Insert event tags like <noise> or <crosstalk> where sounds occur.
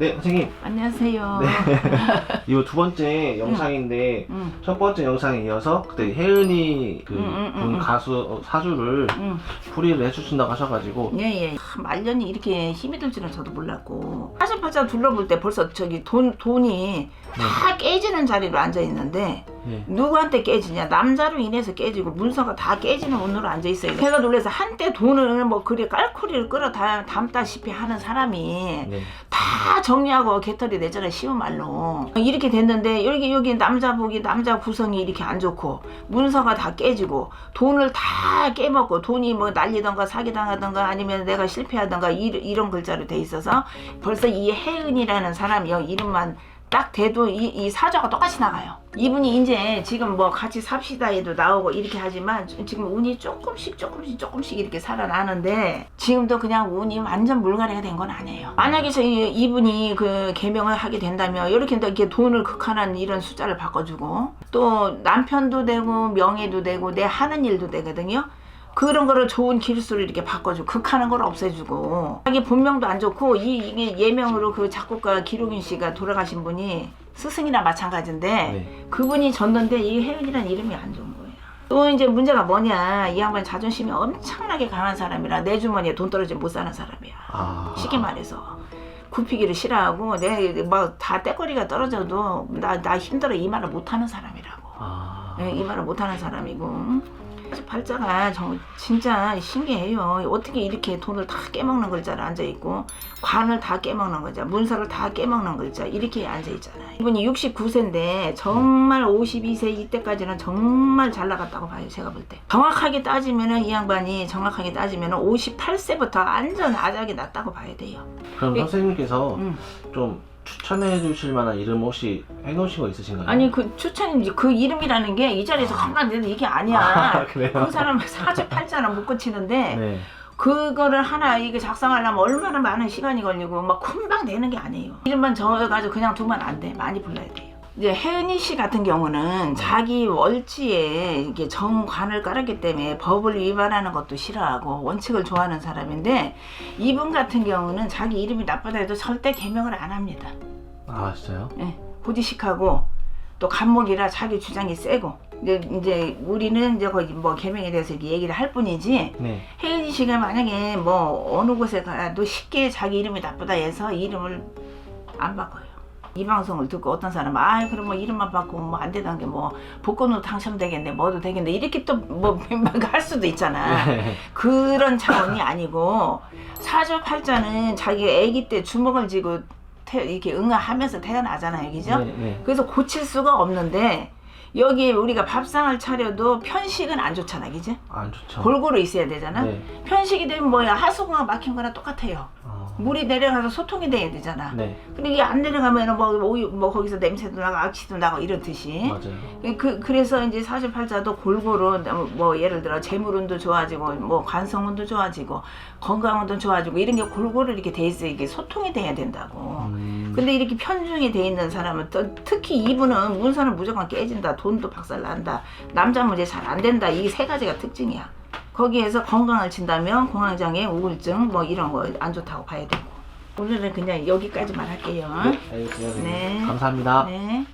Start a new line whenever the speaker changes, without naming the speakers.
네, 선생님.
안녕하세요.
네. <laughs> 이거 두 번째 영상인데
응,
첫 번째 영상에 이어서 그때 혜은이 그
응, 응, 응,
분
응.
가수 어, 사주를
응.
풀이를 해주신다고 하셔가지고
예, 예. 참, 말년이 이렇게 힘이 들 줄은 저도 몰랐고. 사실팔자 둘러볼 때 벌써 저기 돈, 돈이 다 깨지는 자리로 앉아 있는데,
네.
누구한테 깨지냐? 남자로 인해서 깨지고, 문서가 다 깨지는 운으로 앉아 있어요. 제가 놀라서 한때 돈을 뭐 그리 깔코리를 끌어 다, 담다시피 하는 사람이
네.
다 정리하고 개털이 내잖아요 쉬운 말로 이렇게 됐는데 여기 여기 남자 복이 남자 구성이 이렇게 안 좋고 문서가 다 깨지고 돈을 다 깨먹고 돈이 뭐 날리던가 사기당하던가 아니면 내가 실패하던가 이, 이런 글자로 돼 있어서 벌써 이 혜은이라는 사람이 요 이름만 딱 대도 이, 이 사자가 똑같이 나가요. 이분이 이제 지금 뭐 같이 삽시다에도 나오고 이렇게 하지만 지금 운이 조금씩 조금씩 조금씩 이렇게 살아나는데 지금도 그냥 운이 완전 물갈이가 된 건 아니에요. 만약에 저 이- 이분이 그 개명을 하게 된다면 이렇게 이렇게 돈을 극한한 이런 숫자를 바꿔주고 또 남편도 되고 명예도 되고 내 하는 일도 되거든요. 그런 거를 좋은 길수를 이렇게 바꿔주고 극하는 걸 없애주고 자기 본명도 안 좋고 이, 이게 예명으로 그 작곡가 기록인 씨가 돌아가신 분이 스승이나 마찬가지인데
네.
그분이 졌는데 이 혜은이라는 이름이 안 좋은 거예요. 또 이제 문제가 뭐냐 이 양반 자존심이 엄청나게 강한 사람이라 내 주머니에 돈 떨어지면 못 사는 사람이야.
아.
쉽게 말해서 굽히기를 싫어하고 내 막다 때거리가 떨어져도 나 나 힘들어 이 말을 못하는 사람이라고.
아.
네, 이 말을 못하는 사람이고 팔자가 정, 진짜 신기해요. 어떻게 이렇게 돈을 다 깨먹는 글자를 앉아 있고 관을 다 깨먹는 글자, 문서를 다 깨먹는 글자 이렇게 앉아 있잖아요. 이분이 69세인데 정말 52세 이때까지는 정말 잘 나갔다고 봐요. 제가 볼 때. 정확하게 따지면은 이 양반이 정확하게 따지면은 58세부터 완전 아작이 났다고 봐야 돼요.
그럼
예.
선생님께서
음.
좀 추천해 주실 만한 이름 혹시 해놓으신 거 있으신가요?
아니 그 추천인지 그 이름이라는 게 이 자리에서 가만 있는 이게 아니야.
아, <laughs> 그래요?
그 사람 사주 팔자는 못 고치는데 <laughs>
네.
그거를 하나 이게 작성하려면 얼마나 많은 시간이 걸리고 막 금방 되는 게 아니에요. 이름만 적어가지고 그냥 두면 안 돼. 많이 불러야 돼요. 이제 혜은이 씨 같은 경우는 자기 월지에 이게 정관을 깔았기 때문에 법을 위반하는 것도 싫어하고 원칙을 좋아하는 사람인데 이분 같은 경우는 자기 이름이 나쁘다 해도 절대 개명을 안 합니다.
아 진짜요?
예, 고지식하고 또 간목이라 자기 주장이 세고 이제, 이제 우리는 이제 거기 뭐 개명에 대해서 이렇게 얘기를 할 뿐이지
네.
혜은이 씨가 만약에 뭐 어느 곳에 가도 쉽게 자기 이름이 나쁘다 해서 이름을 안 바꿔요. 이 방송을 듣고 어떤 사람은 아 그럼 뭐 이름만 바꾸면 뭐 안 되던 게뭐 복권으로 당첨되겠네 뭐도 되겠네 이렇게 또뭐 할 수도 있잖아.
네.
그런 차원이 아니고 사주팔자는 자기 아기 때 주먹을 쥐고 태, 이렇게 응아하면서 태어나잖아요, 그죠?
네. 네.
그래서 고칠 수가 없는데 여기 우리가 밥상을 차려도 편식은 안 좋잖아, 그죠?
안 좋죠.
골고루 있어야 되잖아.
네.
편식이 되면 뭐야 하수구가 막힌 거랑 똑같아요.
어.
물이 내려가서 소통이 돼야 되잖아.
네.
근데 이게 안 내려가면 뭐, 뭐, 뭐 거기서 냄새도 나고 악취도 나고 이렇듯이.
맞아요.
그, 그래서 이제 사주팔자도 골고루 뭐 예를 들어 재물운도 좋아지고 뭐 관성운도 좋아지고 건강운도 좋아지고 이런 게 골고루 이렇게 돼 있어 이게 소통이 돼야 된다고.
음.
근데 이렇게 편중이 돼 있는 사람은 또 특히 이분은 문서는 무조건 깨진다 돈도 박살 난다 남자 문제 잘 안 된다 이 세 가지가 특징이야. 거기에서 건강을 친다면 공황장애 우울증 뭐 이런 거 안 좋다고 봐야 되고 오늘은 그냥 여기까지만 할게요.
네, 알겠습니다. 선생님.
네.
감사합니다.
네.